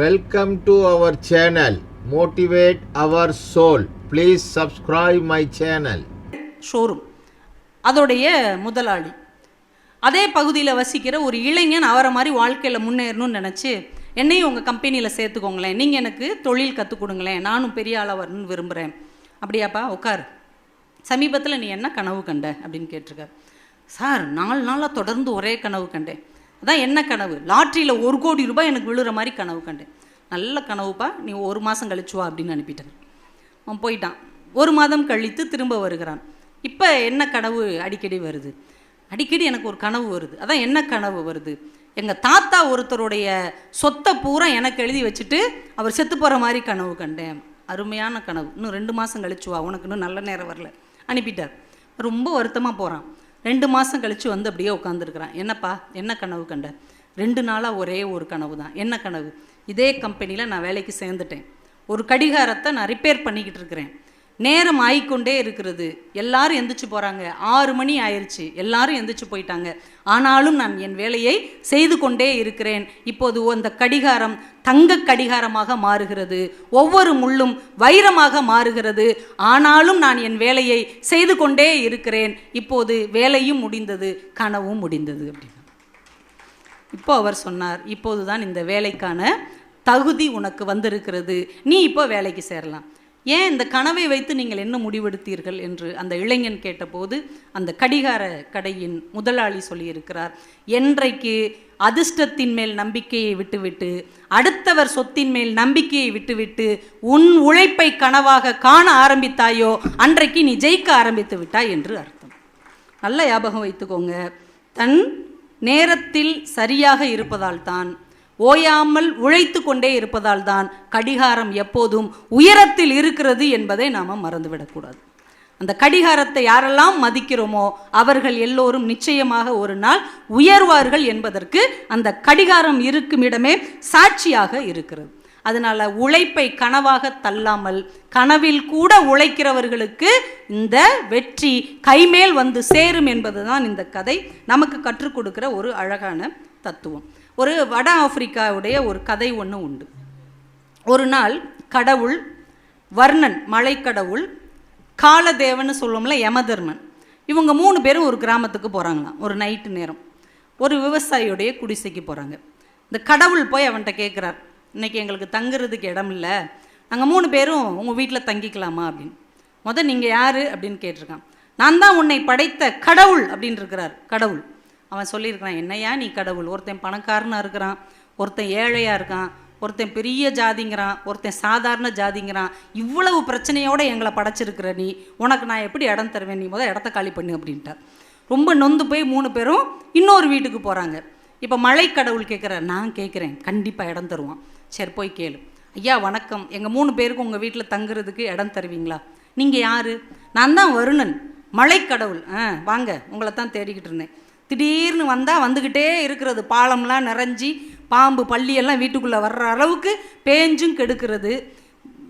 Welcome to our channel motivate our soul please subscribe my channel showroom அதோடைய முதலாளி. அதே பகுதியில் வசிக்கிற ஒரு இளைஞன் அவரை மாதிரி வாழ்க்கையில் முன்னேறணும்னு நினச்சி என்னையும் உங்கள் கம்பெனியில் சேர்த்துக்கோங்களேன். நீங்கள் எனக்கு தொழில் கற்றுக் கொடுங்களேன். நானும் பெரிய ஆளாக வரணும்னு விரும்புகிறேன் அப்படியாப்பா உட்கார் சமீபத்தில் நீ என்ன கனவு கண்ட? அப்படின்னு கேட்டிருக்க சார் நாலு நாளாக தொடர்ந்து ஒரே கனவு கண்டேன். அதான் என்ன கனவு? லாட்ரியில் ஒரு கோடி ரூபாய் எனக்கு விழுற மாதிரி கனவு கண்டேன். நல்ல கனவுப்பா நீ ஒரு மாதம் கழிச்சு வா அப்படின்னு அனுப்பிட்டேன். அவன் போயிட்டான். ஒரு மாதம் கழித்து திரும்ப வருகிறான். இப்போ என்ன கனவு அடிக்கடி வருது? அடிக்கடி எனக்கு ஒரு கனவு வருது. அதான் என்ன கனவு வருது? எங்கள் தாத்தா ஒருத்தருடைய சொத்தை பூரா எனக்கு எழுதி வச்சுட்டு அவர் செத்து போகிற மாதிரி கனவு கண்டேன். அருமையான கனவு. இன்னும் ரெண்டு மாதம் கழிச்சு வா. உனக்கு இன்னும் நல்ல நேரம் வரல. அனுப்பிட்டார். ரொம்ப வருத்தமாக போகிறான் ரெண்டு மாதம் கழித்து வந்து அப்படியே உட்காந்துருக்குறான் என்னப்பா? என்ன கனவு கண்ட? ரெண்டு நாளாக ஒரே ஒரு கனவு தான் என்ன கனவு? இதே கம்பெனியில் நான் வேலைக்கு சேர்ந்துட்டேன். ஒரு கடிகாரத்தை நான் ரிப்பேர் பண்ணிக்கிட்டு இருக்கிறேன். நேரம் ஆயிக்கொண்டே இருக்கிறது. எல்லாரும் எந்திரிச்சு போகிறாங்க ஆறு மணி ஆயிடுச்சு எல்லாரும் எந்திரிச்சு போயிட்டாங்க. ஆனாலும் நான் என் வேலையை செய்து கொண்டே இருக்கிறேன். இப்போது அந்த கடிகாரம் தங்க கடிகாரமாக மாறுகிறது. ஒவ்வொரு முள்ளும் வைரமாக மாறுகிறது. ஆனாலும் நான் என் வேலையை செய்து கொண்டே இருக்கிறேன். இப்போது வேலையும் முடிந்தது. கனவும் முடிந்தது அப்படின்னு. இப்போ அவர் சொன்னார் இப்போது தான் இந்த வேலைக்கான தகுதி உனக்கு வந்திருக்கிறது. நீ இப்போ வேலைக்கு சேரலாம். ஏன் இந்த கனவை வைத்து நீங்கள் என்ன முடிவெடுத்தீர்கள் என்று அந்த இளைஞன் கேட்டபோது அந்த கடிகார கடையின் முதலாளி சொல்லியிருக்கிறார் என்றைக்கு அதிர்ஷ்டத்தின் மேல் நம்பிக்கையை விட்டுவிட்டு அடுத்தவர் சொத்தின் மேல் நம்பிக்கையை விட்டுவிட்டு உன் உழைப்பை கனவாக காண ஆரம்பித்தாயோ அன்றைக்கு நீ ஜெயிக்க ஆரம்பித்து விட்டாய் என்று அர்த்தம். நல்ல ஞாபகம் வைத்துக்கோங்க. தன் நேரத்தில் சரியாக இருப்பதால் தான் ஓயாமல் உழைத்து கொண்டே இருப்பதால் தான் கடிகாரம் எப்போதும் உயரத்தில் இருக்கிறது என்பதை நாம் மறந்துவிடக்கூடாது. அந்த கடிகாரத்தை யாரெல்லாம் மதிக்கிறோமோ அவர்கள் எல்லோரும் நிச்சயமாக ஒரு நாள் உயர்வார்கள் என்பதற்கு அந்த கடிகாரம் இருக்கும் இடமே சாட்சியாக இருக்கிறது. அதனால் உழைப்பை கனவாக தள்ளாமல் கனவில் கூட உழைக்கிறவர்களுக்கு இந்த வெற்றி கைமேல் வந்து சேரும் என்பதுதான் இந்த கதை. நமக்கு கற்றுக் கொடுக்கிற ஒரு அழகான தத்துவம். ஒரு வட ஆப்பிரிக்காவுடைய ஒரு கதை ஒன்று உண்டு. ஒரு நாள் கடவுள் வர்ணன் மலைக்கடவுள் காலதேவன்னு சொல்லுவோம்ல யமதர்மன். இவங்க மூணு பேரும் ஒரு கிராமத்துக்கு போகிறாங்களாம் ஒரு நைட்டு நேரம். ஒரு விவசாயியுடைய குடிசைக்கு போகிறாங்க இந்த கடவுள் போய் அவன்கிட்ட கேட்குறார் இன்னைக்கு எங்களுக்கு தங்குறதுக்கு இடம் இல்லை. நாங்கள் மூணு பேரும் உங்கள் வீட்டில் தங்கிக்கலாமா? அப்படின்னு. முத நீங்கள் யார்? அப்படின்னு கேட்டிருக்கான். நான் தான் உன்னை படைத்த கடவுள் அப்படின்னு இருக்கிறார் கடவுள். அவன் சொல்லியிருக்கிறான் என்னையா நீ கடவுள்? ஒருத்தன் பணக்காரனாக இருக்கிறான் ஒருத்தன் ஏழையாக இருக்கான் ஒருத்தன் பெரிய ஜாதிங்கிறான் ஒருத்தன் சாதாரண ஜாதிங்கிறான். இவ்வளவு பிரச்சனையோடு எங்களை படைச்சிருக்கிற நீ உனக்கு நான் எப்படி இடம் தருவேன்? நீ முதல் இடத்த காலி பண்ணு அப்படின்ட்டார். ரொம்ப நொந்து போய் மூணு பேரும் இன்னொரு வீட்டுக்கு போகிறாங்க இப்போ மலை கடவுள் கேட்குற நான் கேட்குறேன் கண்டிப்பாக இடம் தருவான். சரி போய் கேளு. ஐயா வணக்கம். எங்கள் மூணு பேருக்கு உங்கள் வீட்டில் தங்குறதுக்கு இடம் தருவீங்களா? நீங்கள் யார்? நான் தான் வருணன். மலைக்கடவுள் ஆ வாங்க. உங்களை தான் தேடிக்கிட்டு இருந்தேன். திடீர்னு வந்தால் வந்துக்கிட்டே இருக்கிறது. பாலம்லாம் நிறைஞ்சி பாம்பு பள்ளியெல்லாம் வீட்டுக்குள்ளே வர்ற அளவுக்கு பேஞ்சும் கெடுக்கிறது.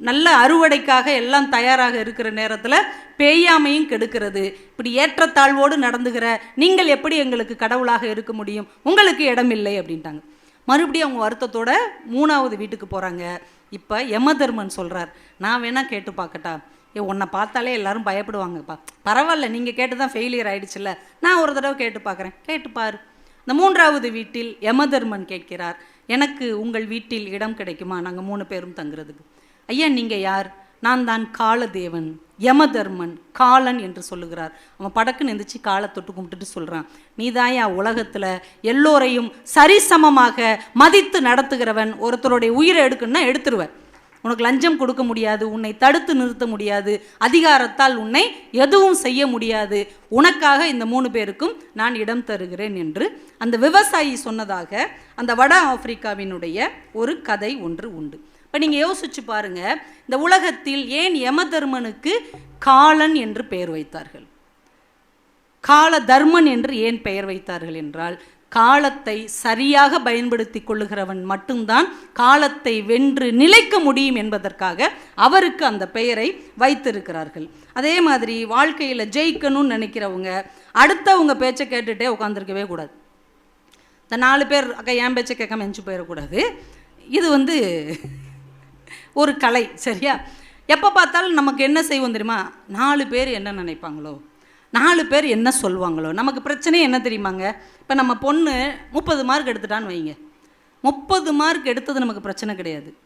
நல்ல அறுவடைக்காக எல்லாம் தயாராக இருக்கிற நேரத்தில் பேயாமையும் கெடுக்கிறது. இப்படி ஏற்றத்தாழ்வோடு நடந்துகிற நீங்கள் எப்படி எங்களுக்கு கடவுளாக இருக்க முடியும்? உங்களுக்கு இடமில்லை அப்படின்ட்டாங்க. மறுபடியும் அவங்க வருத்தத்தோட மூணாவது வீட்டுக்கு போகிறாங்க இப்போ யமதர்மன் சொல்கிறார் நான் வேணால் கேட்டு பார்க்கட்டா? ஏ உன்னை பார்த்தாலே எல்லாரும் பயப்படுவாங்கப்பா. பரவாயில்ல நீங்கள் கேட்டு தான் ஃபெயிலியர் ஆயிடுச்சுல்ல. நான் ஒரு தடவை கேட்டு பார்க்குறேன். கேட்டு பாரு. இந்த மூன்றாவது வீட்டில் யமதர்மன் கேட்கிறார் எனக்கு உங்கள் வீட்டில் இடம் கிடைக்குமா? நாங்கள் மூணு பேரும் தங்குறதுக்கு. ஐயா நீங்கள் யார்? நான் தான் காலதேவன் யமதர்மன் காலன் என்று சொல்லுகிறார். அவன் படக்குன்னு எந்திரிச்சு காலை தொட்டு கும்பிட்டுட்டு சொல்கிறான் நீதாயா உலகத்தில் எல்லோரையும் சரிசமமாக மதித்து நடத்துகிறவன். ஒருத்தருடைய உயிரை எடுக்குன்னா எடுத்துருவன். உனக்கு லஞ்சம் கொடுக்க முடியாது உன்னை தடுத்து நிறுத்த முடியாது அதிகாரத்தால் உன்னை எதுவும் செய்ய முடியாது. உனக்காக இந்த மூணு பேருக்கும் நான் இடம் தருகிறேன் என்று அந்த விவசாயி சொன்னதாக அந்த வட ஆப்பிரிக்காவினுடைய ஒரு கதை ஒன்று உண்டு. இப்போ நீங்கள் யோசிச்சு பாருங்க இந்த உலகத்தில் ஏன் யமதர்மனுக்கு காலன் என்று பெயர் வைத்தார்கள்? கால தர்மன் என்று ஏன் பெயர் வைத்தார்கள் என்றால் காலத்தை சரியாக பயன்படுத்தி கொள்ளுகிறவன் மட்டும்தான் காலத்தை வென்று நிலைக்க முடியும் என்பதற்காக அவருக்கு அந்த பெயரை வைத்திருக்கிறார்கள். அதே மாதிரி வாழ்க்கையில் ஜெயிக்கணும்னு நினைக்கிறவங்க அடுத்தவங்க பேச்சை கேட்டுகிட்டே உட்காந்துருக்கவே கூடாது. இந்த நாலு பேர் அக்கா என் பேச்சை கேட்காம எஞ்சி போயிடக்கூடாது. இது வந்து ஒரு கலை சரியா? எப்போ பார்த்தாலும் நமக்கு என்ன செய்வோம் தெரியுமா? நாலு பேர் என்ன நினைப்பாங்களோ நாலு பேர் என்ன சொல்லுவாங்களோ நமக்கு பிரச்சனை என்ன தெரியுமாங்க? இப்போ நம்ம பொண்ணு முப்பது மார்க் எடுத்துட்டான்னு வைங்க. முப்பது மார்க் எடுத்தது நமக்கு பிரச்சனை கிடையாது.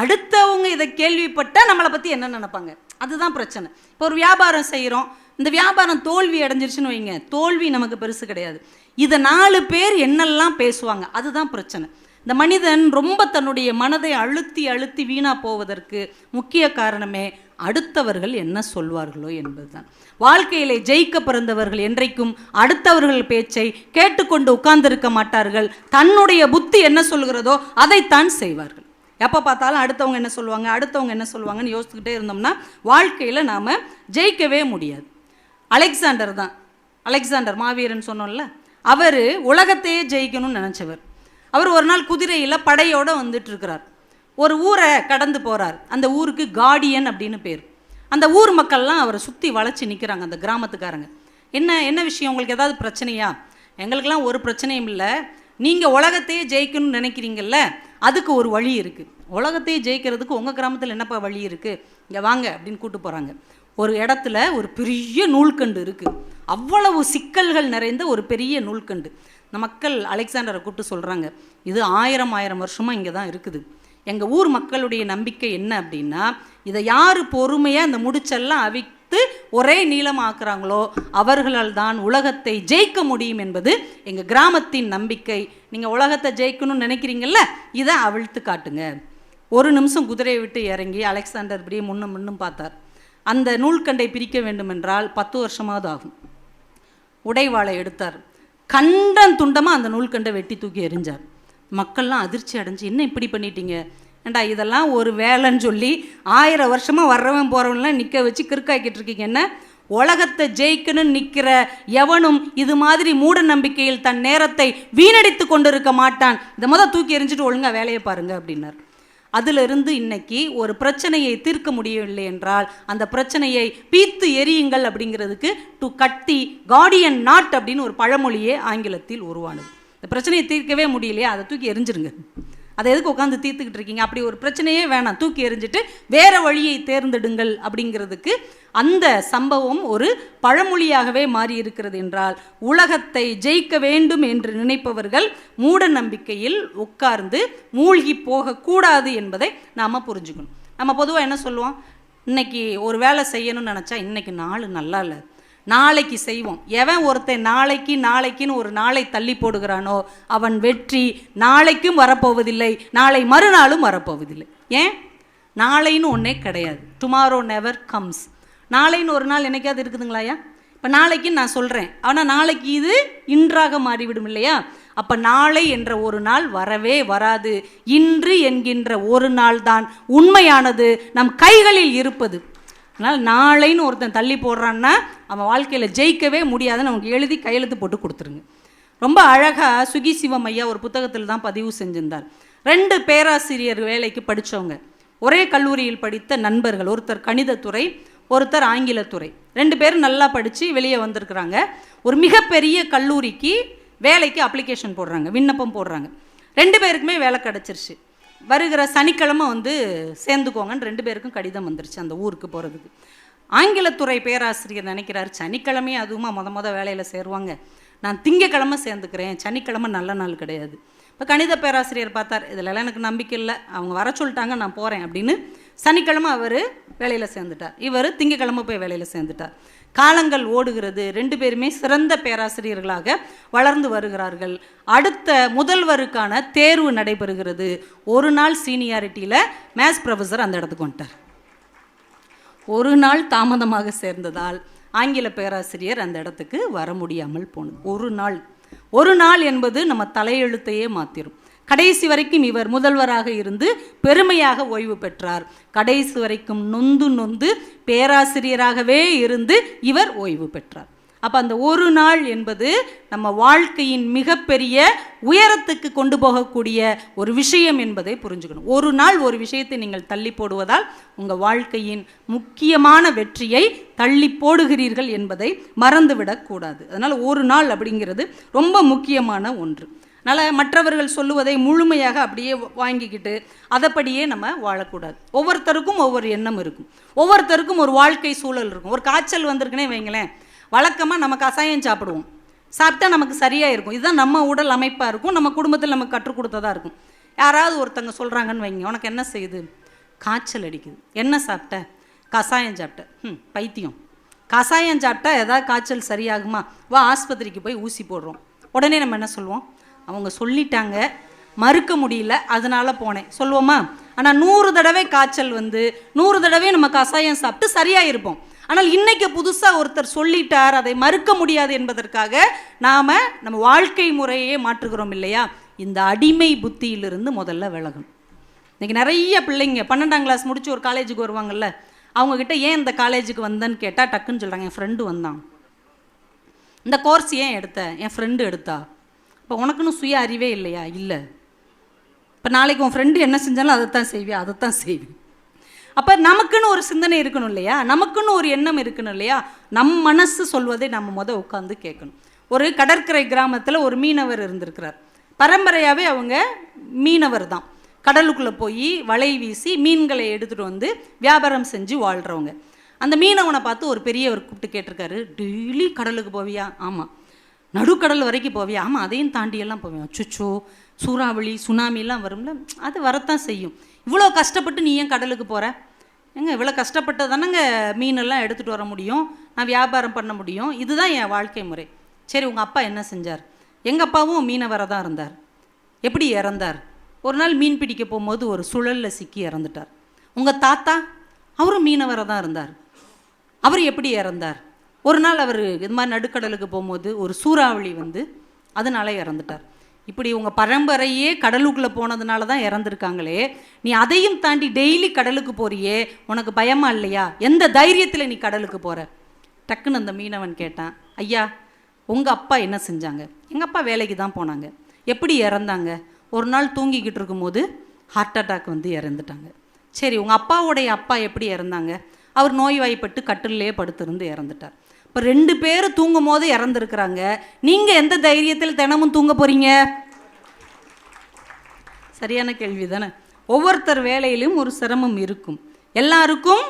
அடுத்தவங்க இதை கேள்விப்பட்டால் நம்மளை பற்றி என்ன நினைப்பாங்க? அதுதான் பிரச்சனை. இப்போ ஒரு வியாபாரம் செய்கிறோம் இந்த வியாபாரம் தோல்வி அடைஞ்சிருச்சுன்னு வைங்க. தோல்வி நமக்கு பெருசு கிடையாது. இதை நாலு பேர் என்னெல்லாம் பேசுவாங்க? அதுதான் பிரச்சனை. இந்த மனிதன் ரொம்ப தன்னுடைய மனதை அழுத்தி அழுத்தி வீணா போவதற்கு முக்கிய காரணமே அடுத்தவர்கள் என்ன சொல்வார்களோ என்பதுதான். வாழ்க்கையிலே ஜெயிக்க பிறந்தவர்கள் என்றைக்கும் அடுத்தவர்கள் பேச்சை கேட்டுக்கொண்டு உட்கார்ந்திருக்க மாட்டார்கள். தன்னுடைய புத்தி என்ன சொல்கிறதோ அதைத்தான் செய்வார்கள். எப்போ பார்த்தாலும் அடுத்தவங்க என்ன சொல்லுவாங்க அடுத்தவங்க என்ன சொல்லுவாங்கன்னு யோசிச்சுக்கிட்டே இருந்தோம்னா வாழ்க்கையில் நாம் ஜெயிக்கவே முடியாது. அலெக்சாண்டர் தான். அலெக்சாண்டர் மாவீரன் சொன்னோம்ல அவர் உலகத்தையே ஜெயிக்கணும்னு நினச்சவர். அவர் ஒரு நாள் குதிரையில் படையோடு வந்துட்டு இருக்கிறார் ஒரு ஊரை கடந்து போகிறார் அந்த ஊருக்கு கார்டியன் அப்படின்னு பேர். அந்த ஊர் மக்கள்லாம் அவரை சுற்றி வளைச்சி நிற்கிறாங்க அந்த கிராமத்துக்காரங்க. என்ன என்ன விஷயம்? உங்களுக்கு ஏதாவது பிரச்சனையா? எங்களுக்கெல்லாம் ஒரு பிரச்சனையும் இல்லை. நீங்கள் உலகத்தையே ஜெயிக்கணும்னு நினைக்கிறீங்கல்ல? அதுக்கு ஒரு வழி இருக்குது உலகத்தையே ஜெயிக்கிறதுக்கு உங்கள் கிராமத்தில் என்னப்பா வழி இருக்குது இங்கே வாங்க அப்படின்னு கூட்டு போகிறாங்க ஒரு இடத்துல ஒரு பெரிய நூல்கண்டு இருக்குது அவ்வளவு சிக்கல்கள் நிறைந்த ஒரு பெரிய நூல்கண்டு. இந்த மக்கள் அலெக்சாண்டரை கூப்பிட்டு சொல்கிறாங்க இது ஆயிரம் ஆயிரம் வருஷமாக இங்கே தான் இருக்குது. எங்கள் ஊர் மக்களுடைய நம்பிக்கை என்ன அப்படின்னா இதை யார் பொறுமையாக இந்த முடிச்செல்லாம் அவித்து ஒரே நீளமாக்குறாங்களோ அவர்களால் தான் உலகத்தை ஜெயிக்க முடியும் என்பது எங்கள் கிராமத்தின் நம்பிக்கை. நீங்கள் உலகத்தை ஜெயிக்கணும்னு நினைக்கிறீங்கல்ல இதை அவிழ்த்து காட்டுங்க. ஒரு நிமிஷம் குதிரையை விட்டு இறங்கி அலெக்சாண்டர் இப்படியே முன்னும் முன்னும் பார்த்தார். அந்த நூல்கண்டை பிரிக்க வேண்டுமென்றால் பத்து வருஷமாவது ஆகும். உடைவாளை எடுத்தார். கண்டன் துண்டமாக அந்த நூல்கண்டை வெட்டி தூக்கி எறிஞ்சார். மக்கள்லாம் அதிர்ச்சி அடைஞ்சு என்ன இப்படி பண்ணிட்டீங்க? ஏண்டா இதெல்லாம் ஒரு வேலைன்னு சொல்லி ஆயிரம் வருஷமாக வர்றவன் போகிறவன்லாம் நிற்க வச்சு கிறுக்காக்கிட்டு இருக்கீங்க. என்ன? உலகத்தை ஜெயிக்கணும்னு நிற்கிற எவனும் இது மாதிரி மூட நம்பிக்கையில் தன் நேரத்தை வீணடித்து கொண்டிருக்க மாட்டான். இதை மொதல் தூக்கி எறிஞ்சிட்டு ஒழுங்காக வேலையை பாருங்க அப்படின்னார். அதிலிருந்து இன்னைக்கு ஒரு பிரச்சனையை தீர்க்க முடியவில்லை என்றால் அந்த பிரச்சனையை பீத்து எரியுங்கள் அப்படிங்கிறதுக்கு டு கட்டி கார்டியன் நாட் அப்படின்னு ஒரு பழமொழியே ஆங்கிலத்தில் உருவானது. இந்த பிரச்சனையை தீர்க்கவே முடியலையே? அதை தூக்கி எரிஞ்சிருங்க. அதை எதுக்கு உட்காந்து தீர்த்துக்கிட்டு இருக்கீங்க? அப்படி ஒரு பிரச்சனையே வேணாம். தூக்கி எறிஞ்சிட்டு வேற வழியை தேர்ந்தெடுங்கள் அப்படிங்கிறதுக்கு அந்த சம்பவம் ஒரு பழமொழியாகவே மாறி இருக்கிறது என்றால் உலகத்தை ஜெயிக்க வேண்டும் என்று நினைப்பவர்கள் மூட நம்பிக்கையில் உட்கார்ந்து மூழ்கி போகக்கூடாது என்பதை நாம் புரிஞ்சுக்கணும். நம்ம பொதுவாக என்ன சொல்லுவோம்? இன்னைக்கு ஒரு வேலை செய்யணும்னு நினச்சா இன்னைக்கு நாள் நல்லா இல்லை. நாளைக்கு செய்வோம். எவன் ஒருத்தன் நாளைக்கு நாளைக்குன்னு ஒரு நாளை தள்ளி போடுகிறானோ அவன் வெற்றி நாளைக்கும் வரப்போவதில்லை நாளை மறுநாளும் வரப்போவதில்லை. ஏன்? நாளைன்னு ஒன்றே கிடையாது. டுமாரோ நெவர் கம்ஸ் நாளைன்னு ஒரு நாள் என்னைக்காவது இருக்குதுங்களாயா இப்போ நாளைக்கு நான் சொல்கிறேன் ஆனால் நாளைக்கு இது இன்றாக மாறிவிடும் இல்லையா? அப்போ நாளை என்ற ஒரு நாள் வரவே வராது. இன்று என்கின்ற ஒரு நாள் தான் உண்மையானது. நம் கைகளில் இருப்பது. அதனால் நாளைன்னு ஒருத்தன் தள்ளி போடுறான்னா அவன் வாழ்க்கையில் ஜெயிக்கவே முடியாதுன்னு நமக்கு எழுதி கையெழுத்து போட்டு கொடுத்துருங்க. ரொம்ப அழகாக சுகி சிவம் ஐயா ஒரு புத்தகத்தில் தான் பதிவு செஞ்சிருந்தார். ரெண்டு பேராசிரியர் வேலைக்கு படித்தவங்க ஒரே கல்லூரியில் படித்த நண்பர்கள் ஒருத்தர் கணிதத்துறை ஒருத்தர் ஆங்கிலத்துறை. ரெண்டு பேரும் நல்லா படித்து வெளியே வந்திருக்கிறாங்க. ஒரு மிகப்பெரிய கல்லூரிக்கு வேலைக்கு அப்ளிகேஷன் போடுறாங்க விண்ணப்பம் போடுறாங்க. ரெண்டு பேருக்குமே வேலை கிடச்சிருச்சு. வருகிற சனிக்கிழமை வந்து சேர்ந்துக்கோங்கன்னு ரெண்டு பேருக்கும் கடிதம் வந்துருச்சு அந்த ஊருக்கு போகிறதுக்கு ஆங்கிலத்துறை பேராசிரியர் நினைக்கிறாரு சனிக்கிழமையே அதுவுமா மொத மொதல் வேலையில் சேருவாங்க. நான் திங்கக்கிழமை சேர்ந்துக்கிறேன். சனிக்கிழமை நல்ல நாள் கிடையாது. இப்போ கணித பேராசிரியர் பார்த்தார் இதிலெல்லாம் எனக்கு நம்பிக்கை இல்லை. அவங்க வர சொல்லிட்டாங்க நான் போகிறேன் அப்படின்னு சனிக்கிழமை அவர் வேலையில் சேர்ந்துட்டார். இவர் திங்கக்கிழமை போய் வேலையில் சேர்ந்துட்டார். காலங்கள் ஓடுகிறது. ரெண்டு பேருமே சிறந்த பேராசிரியர்களாக வளர்ந்து வருகிறார்கள். அடுத்த முதல்வருக்கான தேர்வு நடைபெறுகிறது. ஒரு நாள் சீனியாரிட்டியில் மேத்ஸ் ப்ரொஃபஸர் அந்த இடத்துக்கு வந்துட்டார். ஒரு நாள் தாமதமாக சேர்ந்ததால் ஆங்கில பேராசிரியர் அந்த இடத்துக்கு வர முடியாமல் போனது. ஒரு நாள். ஒரு நாள் என்பது நம்ம தலையெழுத்தையே மாத்திரும். கடைசி வரைக்கும் இவர் முதல்வராக இருந்து பெருமையாக ஓய்வு பெற்றார். கடைசி வரைக்கும் நொந்து நொந்து பேராசிரியராகவே இருந்து இவர் ஓய்வு பெற்றார். அப்போ அந்த ஒரு நாள் என்பது நம்ம வாழ்க்கையின் மிகப்பெரிய உயரத்துக்கு கொண்டு போகக்கூடிய ஒரு விஷயம் என்பதை புரிஞ்சுக்கணும். ஒரு நாள் ஒரு விஷயத்தை நீங்கள் தள்ளி போடுவதால் உங்கள் வாழ்க்கையின் முக்கியமான வெற்றியை தள்ளி போடுகிறீர்கள் என்பதை மறந்துவிடக்கூடாது. அதனால் ஒரு நாள் அப்படிங்கிறது ரொம்ப முக்கியமான ஒன்று. அதனால் மற்றவர்கள் சொல்லுவதை முழுமையாக அப்படியே வாங்கிக்கிட்டு அதைப்படியே நம்ம வாழக்கூடாது. ஒவ்வொருத்தருக்கும் ஒவ்வொரு எண்ணம் இருக்கும். ஒவ்வொருத்தருக்கும் ஒரு வாழ்க்கை சூழல் இருக்கும். ஒரு காய்ச்சல் வந்திருக்குன்னே வைங்களேன் வழக்கமாக நம்ம கசாயம் சாப்பிடுவோம். சாப்பிட்டா நமக்கு சரியாக இருக்கும். இதுதான் நம்ம உடல் அமைப்பாக இருக்கும். நம்ம குடும்பத்தில் நமக்கு கற்றுக் கொடுத்ததாக இருக்கும். யாராவது ஒருத்தங்க சொல்கிறாங்கன்னு வைங்க. உனக்கு என்ன செய்யுது? காய்ச்சல் அடிக்குது. என்ன சாப்பிட்ட? கசாயம் சாப்பிட்ட. ம் பைத்தியம். கசாயம் சாப்பிட்டா ஏதாவது காய்ச்சல் சரியாகுமா? வா ஆஸ்பத்திரிக்கு போய் ஊசி போடுறோம். உடனே நம்ம என்ன சொல்லுவோம் அவங்க சொல்லிட்டாங்க. மறுக்க முடியல அதனால போனேன். சொல்லுவோமா? ஆனால் நூறு தடவை காய்ச்சல் வந்து நூறு தடவை நம்ம கசாயம் சாப்பிட்டு சரியாக இருப்போம் ஆனால் இன்னைக்கு புதுசாக ஒருத்தர் சொல்லிட்டார் அதை மறுக்க முடியாது என்பதற்காக நாம் நம்ம வாழ்க்கை முறையே மாற்றுகிறோம் இல்லையா? இந்த அடிமை புத்தியிலிருந்து முதல்ல விலகணும். இன்றைக்கி நிறைய பிள்ளைங்க பன்னெண்டாம் கிளாஸ் முடிச்சு ஒரு காலேஜுக்கு வருவாங்கல்ல அவங்கக்கிட்ட ஏன் இந்த காலேஜுக்கு வந்தேன்னு கேட்டால் டக்குன்னு சொல்கிறாங்க என் ஃப்ரெண்டு வந்தான். இந்த கோர்ஸ் ஏன் எடுத்த? என் ஃப்ரெண்டு எடுத்தா? இப்போ உனக்குன்னு சுய அறிவே இல்லையா? இல்லை. இப்போ நாளைக்கு உன் ஃப்ரெண்டு என்ன செஞ்சாலும் அதைத்தான் செய்வியா அதைத்தான் செய்வேன் அப்போ நமக்குன்னு ஒரு சிந்தனை இருக்கணும் இல்லையா? நமக்குன்னு ஒரு எண்ணம் இருக்கணும் இல்லையா? நம் மனசு சொல்வதை நம்ம முதல் உட்காந்து கேட்கணும். ஒரு கடற்கரை கிராமத்தில் ஒரு மீனவர் இருந்திருக்கிறார். பரம்பரையாகவே அவங்க மீனவர் தான். கடலுக்குள்ளே போய் வலை வீசி மீன்களை எடுத்துகிட்டு வந்து வியாபாரம் செஞ்சு வாழ்கிறவங்க அந்த மீனவனை பார்த்து ஒரு பெரியவர் கூப்பிட்டு கேட்டிருக்காரு டெய்லி கடலுக்கு போவியா? ஆமாம் நடுக்கடல் வரைக்கும் போவியா? ஆமாம் அதையும் தாண்டியெல்லாம் போவேன் அச்சுச்சோ சூறாவளி சுனாமிலாம் வரும்ல? அது வரத்தான் செய்யும். இவ்வளோ கஷ்டப்பட்டு நீ ஏன் கடலுக்கு போகிற ஏங்க இவ்வளோ கஷ்டப்பட்டு தானேங்க மீனெல்லாம் எடுத்துகிட்டு வர முடியும்? நான் வியாபாரம் பண்ண முடியும்? இதுதான் என் வாழ்க்கை முறை. சரி உங்கள் அப்பா என்ன செஞ்சார்? எங்கள் அப்பாவும் மீனவராக தான் இருந்தார். எப்படி இறந்தார்? ஒரு நாள் மீன் பிடிக்க போகும்போது ஒரு சுழலில் சிக்கி இறந்துட்டார். உங்கள் தாத்தா அவரும் மீனவராக தான் இருந்தார். அவர் எப்படி இறந்தார்? ஒரு நாள் அவர் இது மாதிரி நடுக்கடலுக்கு போகும்போது ஒரு சூறாவளி வந்து அதனால இறந்துட்டார். இப்படி உங்கள் பரம்பரையே கடலுக்குள்ளே போனதுனால தான் இறந்துருக்காங்களே. நீ அதையும் தாண்டி டெய்லி கடலுக்கு போறியே. உனக்கு பயமா இல்லையா? எந்த தைரியத்தில் நீ கடலுக்கு போகிற டக்குன்னு அந்த மீனவன் கேட்டான் ஐயா உங்கள் அப்பா என்ன செஞ்சாங்க? எங்கள் அப்பா வேலைக்கு தான் போனாங்க. எப்படி இறந்தாங்க? ஒரு நாள் தூங்கிக்கிட்டு இருக்கும்போது ஹார்ட் அட்டாக் வந்து இறந்துட்டாங்க. சரி உங்கள் அப்பாவுடைய அப்பா எப்படி இறந்தாங்க? அவர் நோய்வாய்ப்பட்டு கட்டிலே படுத்திருந்து இறந்துட்டார். இப்போ ரெண்டு பேரும் தூங்கும் போது இறந்துருக்குறாங்க. நீங்கள் எந்த தைரியத்தில் தினமும் தூங்க போகிறீங்க சரியான கேள்வி தானே ஒவ்வொருத்தர் வேலையிலும் ஒரு சிரமம் இருக்கும். எல்லாருக்கும்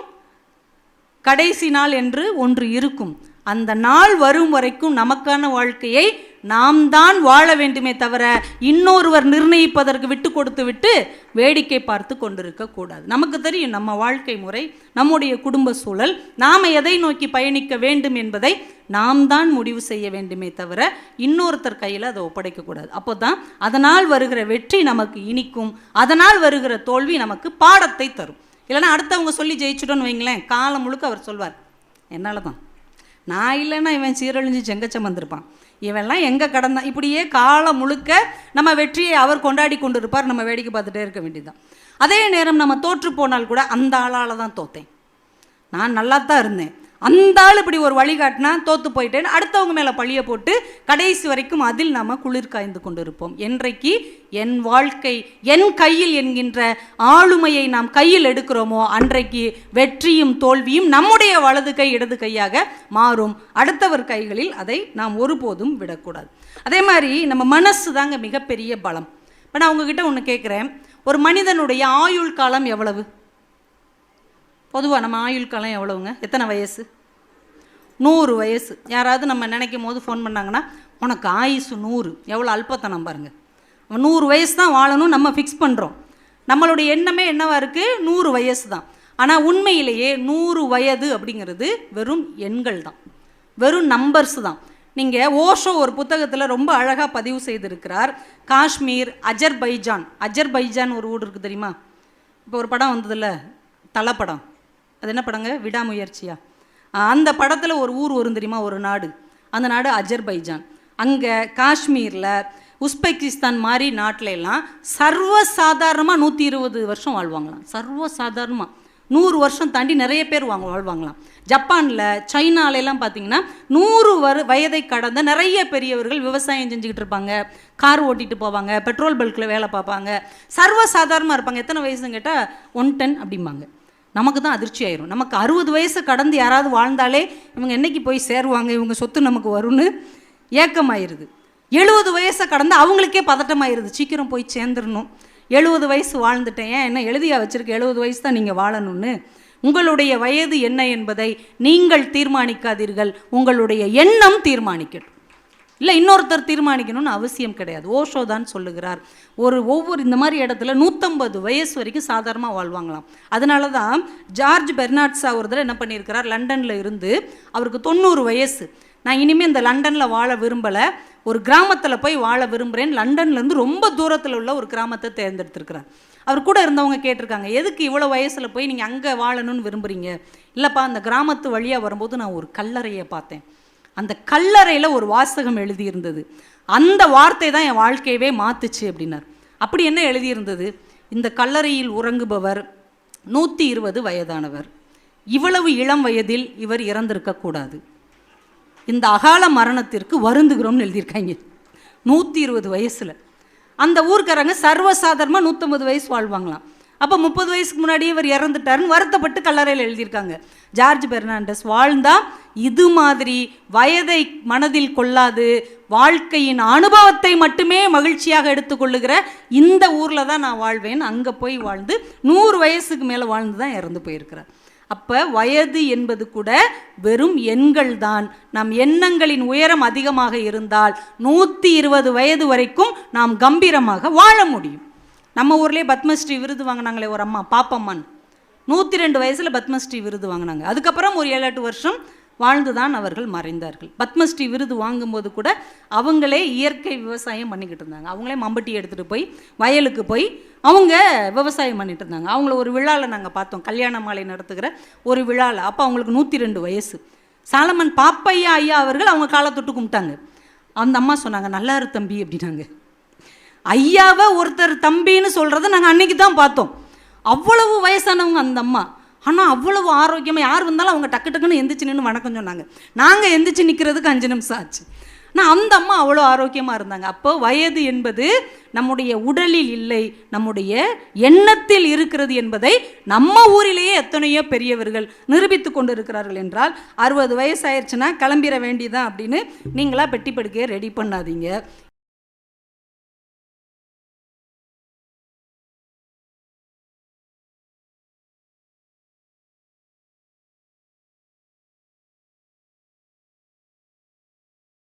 கடைசி நாள் என்று ஒன்று இருக்கும். அந்த நாள் வரும் வரைக்கும் நமக்கான வாழ்க்கையை நாம் தான் வாழ வேண்டுமே தவிர இன்னொருவர் நிர்ணயிப்பதற்கு விட்டு கொடுத்து விட்டு வேடிக்கை பார்த்து கொண்டிருக்க கூடாது. நமக்கு தெரியும் நம்ம வாழ்க்கை முறை நம்முடைய குடும்ப சூழல் நாம் எதை நோக்கி பயணிக்க வேண்டும் என்பதை நாம் தான் முடிவு செய்ய வேண்டுமே தவிர இன்னொருத்தர் கையில் அதை ஒப்படைக்கக்கூடாது அப்போ தான் அதனால் வருகிற வெற்றி நமக்கு இனிக்கும் அதனால் வருகிற தோல்வி நமக்கு பாடத்தை தரும். இல்லைன்னா அடுத்தவங்க சொல்லி ஜெயிச்சிட்டோன்னு வைங்களேன் காலம் முழுக்க அவர் சொல்வார் என்னால் தான் நான் இல்லைன்னா இவன் சீரழிஞ்சு செங்கச்சம் வந்திருப்பான் இவெல்லாம் எங்கே கடந்தான் இப்படியே காலம் முழுக்க நம்ம வெற்றியை அவர் கொண்டாடி கொண்டு இருப்பார் நம்ம வேடிக்கை பார்த்துட்டே இருக்க வேண்டியதுதான். அதே நேரம் நம்ம தோற்று போனால் கூட அந்த ஆளால் தான் தோத்தேன். நான் நல்லா தான் இருந்தேன். அந்த ஆள் இப்படி ஒரு வழிகாட்டினா தோத்து போயிட்டேன்னு அடுத்தவங்க மேலே பழிய போட்டு கடைசி வரைக்கும் அதில் நாம் குளிர் காய்ந்து கொண்டிருப்போம். என்றைக்கு என் வாழ்க்கை என் கையில் என்கின்ற ஆளுமையை நாம் கையில் எடுக்கிறோமோ அன்றைக்கு வெற்றியும் தோல்வியும் நம்முடைய வலது கை இடது கையாக மாறும். அடுத்தவர் கைகளில் அதை நாம் ஒருபோதும் விடக்கூடாது. அதே மாதிரி நம்ம மனசு தாங்க மிகப்பெரிய பலம். இப்போ நான் உங்ககிட்ட ஒன்று கேட்குறேன் ஒரு மனிதனுடைய ஆயுள் காலம் எவ்வளவு? பொதுவாக நம்ம ஆயுள் காலம் எவ்வளவுங்க? எத்தனை வயசு? நூறு வயசு. யாராவது நம்ம நினைக்கும் போது ஃபோன் பண்ணாங்கன்னா உனக்கு ஆயுசு நூறு. எவ்வளோ அல்பத்தனம் பாருங்கள் நூறு வயசு தான் வாழணும் நம்ம ஃபிக்ஸ் பண்ணுறோம் நம்மளுடைய எண்ணமே என்னவாக இருக்குது நூறு வயசு தான். ஆனால் உண்மையிலேயே நூறு வயது அப்படிங்கிறது வெறும் எண்கள் தான். வெறும் நம்பர்ஸ் தான். நீங்கள் ஓஷோ ஒரு புத்தகத்தில் ரொம்ப அழகாக பதிவு செய்திருக்கிறார். காஷ்மீர் அஜர்பைஜான். அஜர்பைஜான் ஒரு ஊர் இருக்குது தெரியுமா? இப்போ ஒரு படம் வந்ததில்ல தலை படம் அது என்ன படங்க? விடாமுயற்சியா? அந்த படத்தில் ஒரு ஊர் வரும் தெரியுமா? ஒரு நாடு. அந்த நாடு அஜர்பைஜான். அங்கே காஷ்மீரில் உஸ்பெகிஸ்தான் மாதிரி நாட்டில எல்லாம் சர்வசாதாரணமாக நூற்றி இருபது வருஷம் வாழ்வாங்களாம். சர்வசாதாரணமாக நூறு வருஷம் தாண்டி நிறைய பேர் வாங்க வாழ்வாங்களாம். ஜப்பானில் சைனாலெல்லாம் பார்த்தீங்கன்னா நூறு வரு வயதை கடந்த நிறைய பெரியவர்கள் விவசாயம் செஞ்சுக்கிட்டு இருப்பாங்க. கார் ஓட்டிகிட்டு போவாங்க பெட்ரோல் பல்கில் வேலை பார்ப்பாங்க. சர்வசாதாரணமாக இருப்பாங்க. எத்தனை வயசுன்னு கேட்டால் ஒன் டென் அப்படிம்பாங்க. நமக்கு தான் அதிர்ச்சி ஆயிரும். நமக்கு அறுபது வயசு கடந்து யாராவது வாழ்ந்தாலே இவங்க என்னைக்கு போய் சேருவாங்க? இவங்க சொத்து நமக்கு வரும்னு ஏக்கமாயிருது. எழுபது வயசை கடந்து அவங்களுக்கே பதட்டமாயிருது. சீக்கிரம் போய் சேர்ந்துடணும். எழுபது வயசு வாழ்ந்துட்டேன். ஏன் என்ன எழுதியா வச்சிருக்க? எழுபது வயசு தான் நீங்கள் வாழணும்னு. உங்களுடைய வயது என்ன என்பதை நீங்கள் தீர்மானிக்காதீர்கள். உங்களுடைய எண்ணம் தீர்மானிக்கட்டும். இல்லை இன்னொருத்தர் தீர்மானிக்கணும்னு அவசியம் கிடையாது. ஓஷோ தான் சொல்லுகிறார். ஒரு ஒவ்வொரு இந்த மாதிரி இடத்துல நூற்றம்பது வயசு வரைக்கும் சாதாரணமாக வாழ்வாங்களாம். அதனால தான் ஜார்ஜ் பெர்னாட்ஸா ஒரு தடவை என்ன பண்ணியிருக்கிறார்? லண்டனில் இருந்து அவருக்கு தொண்ணூறு வயசு. நான் இனிமேல் இந்த லண்டனில் வாழ விரும்பலை. ஒரு கிராமத்தில் போய் வாழ விரும்புகிறேன் லண்டன்லேருந்து ரொம்ப தூரத்தில் உள்ள ஒரு கிராமத்தை தேர்ந்தெடுத்திருக்கிறார். அவர் கூட இருந்தவங்க கேட்டிருக்காங்க எதுக்கு இவ்வளோ வயசில் போய் நீங்கள் அங்கே வாழணும்னு விரும்புகிறீங்க இல்லைப்பா அந்த கிராமத்து வழியாக வரும்போது நான் ஒரு கல்லறையை பார்த்தேன். அந்த கல்லறையில் ஒரு வாசகம் எழுதியிருந்தது. அந்த வார்த்தை தான் என் வாழ்க்கையவே மாத்துச்சு அப்படின்னார். அப்படி என்ன எழுதியிருந்தது? இந்த கல்லறையில் உறங்குபவர் நூற்றி இருபது வயதானவர். இவ்வளவு இளம் வயதில் இவர் இறந்திருக்கக்கூடாது இந்த அகால மரணத்திற்கு வருந்துகிறோம்னு எழுதியிருக்காங்க. நூற்றி இருபது வயசில். அந்த ஊர்க்காரங்க சர்வசாதாரணமாக நூற்றம்பது வயசு வாழ்வாங்களாம். அப்போ முப்பது வயசுக்கு முன்னாடியே இவர் இறந்துட்டாருன்னு வருத்தப்பட்டு கல்லறையில் எழுதியிருக்காங்க. ஜார்ஜ் பெர்னாண்டஸ் வாழ்ந்தால் இது மாதிரி வயதை மனதில் கொள்ளாது வாழ்க்கையின் அனுபவத்தை மட்டுமே மகிழ்ச்சியாக எடுத்துக்கொள்ளுகிற இந்த ஊரில் தான் நான் வாழ்வேன். அங்கே போய் வாழ்ந்து நூறு வயசுக்கு மேலே வாழ்ந்து தான் இறந்து போயிருக்கிறார் அப்போ வயது என்பது கூட வெறும் எண்கள் தான். நம் எண்ணங்களின் உயரம் அதிகமாக இருந்தால் நூற்றி இருபது வயது வரைக்கும் நாம் கம்பீரமாக வாழ முடியும். நம்ம ஊர்லேயே பத்மஸ்ரீ விருது வாங்கினாங்களே ஒரு அம்மா பாப்பம்மான் நூற்றி ரெண்டு வயசில் பத்மஸ்ரீ விருது வாங்கினாங்க. அதுக்கப்புறம் ஒரு ஏழு எட்டு வருஷம் வாழ்ந்து தான் அவர்கள் மறைந்தார்கள். பத்மஸ்ரீ விருது வாங்கும்போது கூட அவங்களே இயற்கை விவசாயம் பண்ணிக்கிட்டு இருந்தாங்க. அவங்களே மம்பட்டி எடுத்துகிட்டு போய் வயலுக்கு போய் அவங்க விவசாயம் பண்ணிட்டு இருந்தாங்க. அவங்கள ஒரு விழாவில் நாங்கள் பார்த்தோம். கல்யாண மாலை நடத்துகிற ஒரு விழாவில் அப்போ அவங்களுக்கு நூற்றி ரெண்டு வயசு. சாலமன் பாப்பையா ஐயா அவர்கள் அவங்க காலை தொட்டு கும்பிட்டாங்க. அந்த அம்மா சொன்னாங்க நல்லா இரு தம்பி அப்படின்னாங்க. ஐயாவை ஒருத்தர் தம்பின்னு சொல்கிறத நாங்கள் அன்னைக்கு தான் பார்த்தோம். அவ்வளவு வயசானவங்க அந்த அம்மா. ஆனால் அவ்வளவு ஆரோக்கியமாக யார் வந்தாலும் அவங்க டக்கு டக்குன்னு எந்திரிச்சு நின்று வணக்கம் சொன்னாங்க. நாங்கள் எந்திரிச்சு நிற்கிறதுக்கு அஞ்சு நிமிஷம் ஆச்சு. ஆனால் அந்த அம்மா அவ்வளோ ஆரோக்கியமாக இருந்தாங்க. அப்போ வயது என்பது நம்முடைய உடலில் இல்லை நம்முடைய எண்ணத்தில் இருக்கிறது என்பதை நம்ம ஊரிலேயே எத்தனையோ பெரியவர்கள் நிரூபித்து கொண்டு இருக்கிறார்கள் என்றால் அறுபது வயசு ஆயிடுச்சுன்னா கிளம்பிட வேண்டியதான் அப்படின்னு நீங்களாக பெட்டி படுக்கையை ரெடி பண்ணாதீங்க.